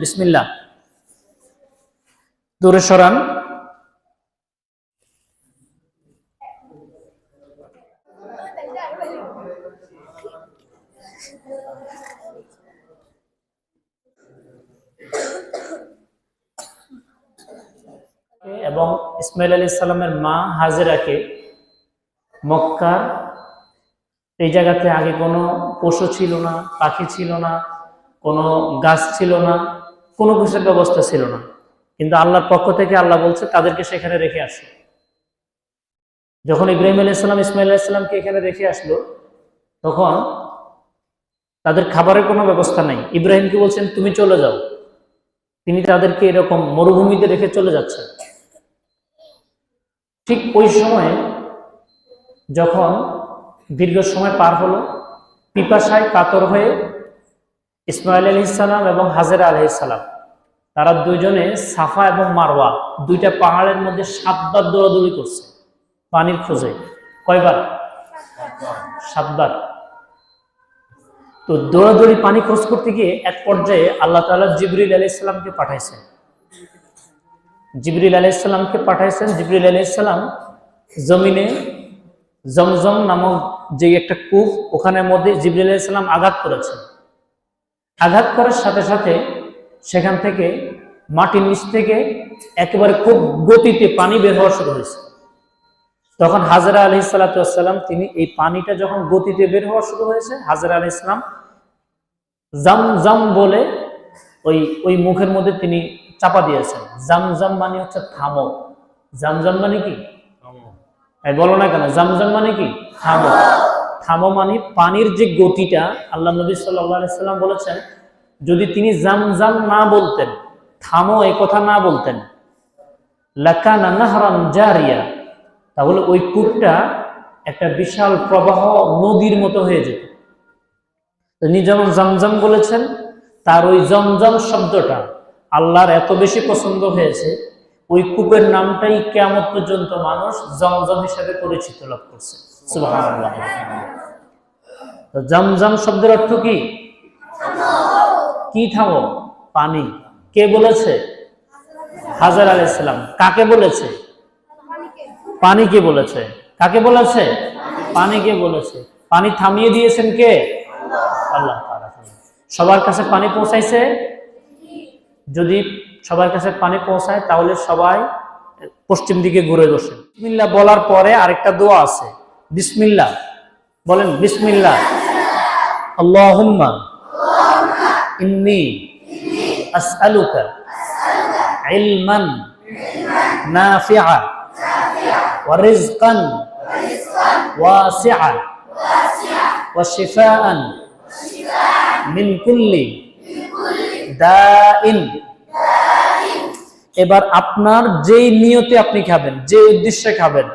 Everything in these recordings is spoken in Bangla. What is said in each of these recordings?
বিসমিল্লাহ। দূরে সরান। এবং ইসমাইল আলী সাল্লামের মা হাজেরাকে মক্কার এই জায়গাতে আগে কোনো পশু ছিল না, পাখি ছিল না, কোনো গাছ ছিল না। কোনো কিছুর ব্যবস্থা ছিল না। কিন্তু আল্লাহর পক্ষ থেকে আল্লাহ বলছে, তাদেরকে সেখানে রেখে আসো। যখন ইব্রাহিম আলী ইসলাম ইসমাইল আলাইসাল্লামকে এখানে রেখে আসলো, তখন তাদের খাবারের কোনো ব্যবস্থা নাই। ইব্রাহিমকে বলছেন, তুমি চলে যাও। তিনি তাদেরকে এরকম মরুভূমিতে রেখে চলে যাচ্ছেন ঠিক ওই সময়ে যখন দীর্ঘ সময় পার হলো, পিপাসায় কাতর হয়ে ইসমাইল আলি ইসালাম এবং হাজেরা আলহ ইসালাম তারা দুইজনে সাফা এবং মারওয়া দুইটা পাহাড়ের মধ্যে সাতবার দৌড়াদৌড়ি করছে। পানির খোঁজে। কয়বার? সাতবার। তো দৌড়াদৌড়ি, পানি খোঁজ করতে গিয়ে এক পর্যায়ে আল্লাহ তালা জিবরিল আলি ইসলামকে পাঠাইছেন। জিবরিল আলি ইসলামকে পাঠাইছেন। জিবরিল আলি ইসলাম জমিনে জমজম নামক যে একটা কূপ, ওখানের মধ্যে জিবরিল আলি ইসলাম আঘাত করেছেন। আঘাত করার সাথে সাথে সেখান থেকে মাটির নিচ থেকে একেবারে খুব গতিতে পানি বের হওয়া শুরু হয়েছে। তখন হাজরা আলি সাল্লাতাম তিনি এই পানিটা যখন গতিতে বের হওয়া শুরু হয়েছে হাজরা আলি ইসলাম জাম জাম বলে ওই ওই মুখের মধ্যে তিনি চাপা দিয়েছেন। জাম জাম মানে হচ্ছে থামো। জাম জাম মানে কি? বলো না কেন? জাম জাম মানে কি? থামো। থামো মানে পানির যে গতিটা আল্লাহ নবী সাল্লাম বলেছেন যদি তিনি জাম জাম না বলতেন, থামো, এ কথা না বলতেন। লাকানা নাহরান জারিয়া, তাহলে ওই কূপটা একটা বিশাল প্রবাহ নদীর মতো হয়ে যেত। তিনি যেমন জমজম বলেছেন, তার ওই জমজম শব্দটা আল্লাহর এত বেশি পছন্দ হয়েছে, ওই কূপের নামটাই কেমন পর্যন্ত মানুষ জমজম হিসাবে পরিচিত লাভ করছে। জমজম শব্দের অর্থ কি? কি থামো? পানি। কে বলেছে? হাজার আলাইসালাম কাকে বলেছে? পানিকে বলেছে? কাকে বলেছে? পানিকে বলেছে? পানি থামিয়ে দিয়েছেন কে? আল্লাহ সবার কাছে পানি পৌঁছাইছে? যদি সবার কাছে পানি পৌঁছায়, তাহলে সবাই পশ্চিম দিকে ঘুরে বসে। বিসমিল্লাহ বলার পরে আরেকটা দোয়া আছে। বিসমিল্লা। বলেন, বিসমিল্লা। আল্লাহুম্মা। ইন্নি আসআলুকা ইলমান নাফিআ ওয়া রিজকান ওয়াসিআ ওয়া শিফাআন মিন কুল্লি দাইন। এবার আপনার যেই নিয়তে আপনি খাবেন, যে উদ্দেশ্যে খাবেন,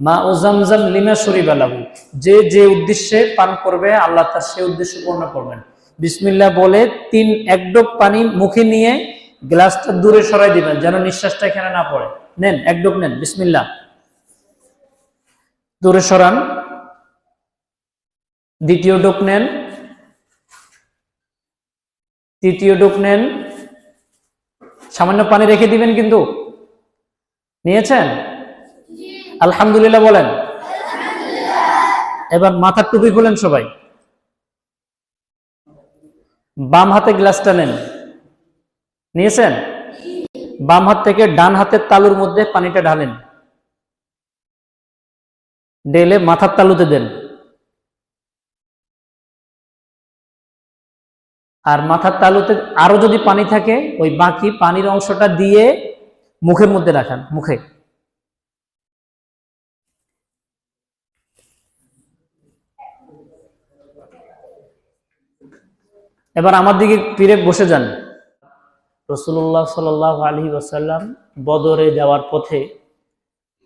মা ও জামজাম লিমা শরীফ আলাবু যে যে উদ্দেশ্যে পান করবে, আল্লাহ তার সে উদ্দেশ্য পূর্ণ করবেন। বিসমিল্লাহ বলে তিন, এক ডোক পানি মুখে নিয়ে গ্লাসটা দূরে সরাই দিবেন, যেন নিঃশ্বাসটা এখানে না পড়ে। নেন, এক ডোক নেন, বিসমিল্লাহ। দূরে সরান। দ্বিতীয় ডোক নেন। তৃতীয় ডোক নেন। সামান্য পানি রেখে দিবেন কিন্তু। নিয়েছেন? আলহামদুলিল্লাহ বলেন। এবার মাথার টুপি খুলেন সবাই। বাম হাতে গ্লাসটা নেন। নিয়েছেন? বাম হাত থেকে ডান হাতের তালুর মধ্যে পানিটা ঢালেন। ঢেলে মাথার তালুতে দেন। আর মাথার তালুতে আরও যদি পানি থাকে, ওই বাকি পানির অংশটা দিয়ে মুখের মধ্যে রাখান, মুখে। এবার আমার দিকে ফিরে বসে যান। রসুল্লাহ সাল আলী ওসাল্লাম বদরে যাওয়ার পথে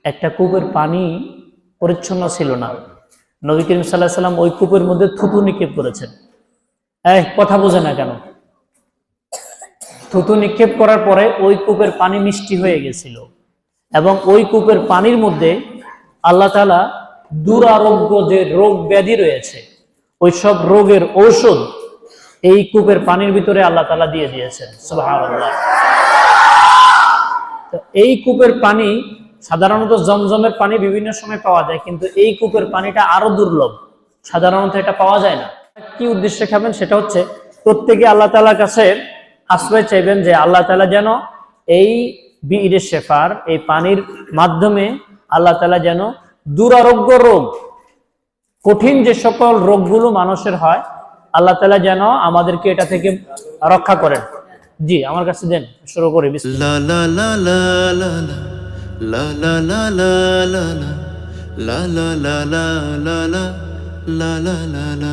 একটা কূপের পানি পরিচ্ছন্ন ছিল না। নবী করিম সাল্লাহ সাল্লাম ওই কূপের মধ্যে থুতু নিক্ষেপ করেছেন। এই, কথা বোঝে না কেন? থুতু নিক্ষেপ করার পরে ওই কূপের পানি মিষ্টি হয়ে গেছিল এবং ওই কূপের পানির মধ্যে আল্লাহ তালা দুরারোগ্য যে রোগ ব্যাধি রয়েছে, ওই সব রোগের ঔষধ এই কূপের পানির ভিতরে আল্লাহ তালা দিয়ে দিয়েছেন। তো এই কূপের পানি সাধারণত জমজমের পানি বিভিন্ন সময় পাওয়া যায়, কিন্তু এই কূপের পানিটা আরও দুর্লভ। সাধারণত এটা পাওয়া যায় না। কি উদ্দেশ্যে খাবেন সেটা হচ্ছে, প্রত্যেকে আল্লাহ তালার কাছে আশ্রয় চাইবেন যে আল্লাহ তালা যেন এই বীর শেফার, এই পানির মাধ্যমে আল্লাহ তালা যেন দুরারোগ্য রোগ, কঠিন যে সকল রোগগুলো মানুষের হয় আল্লাহ তালা যেন আমাদেরকে এটা থেকে রক্ষা করেন জি আমার কাছে দেন শুরু করি বিসমিল্লাহ। La la la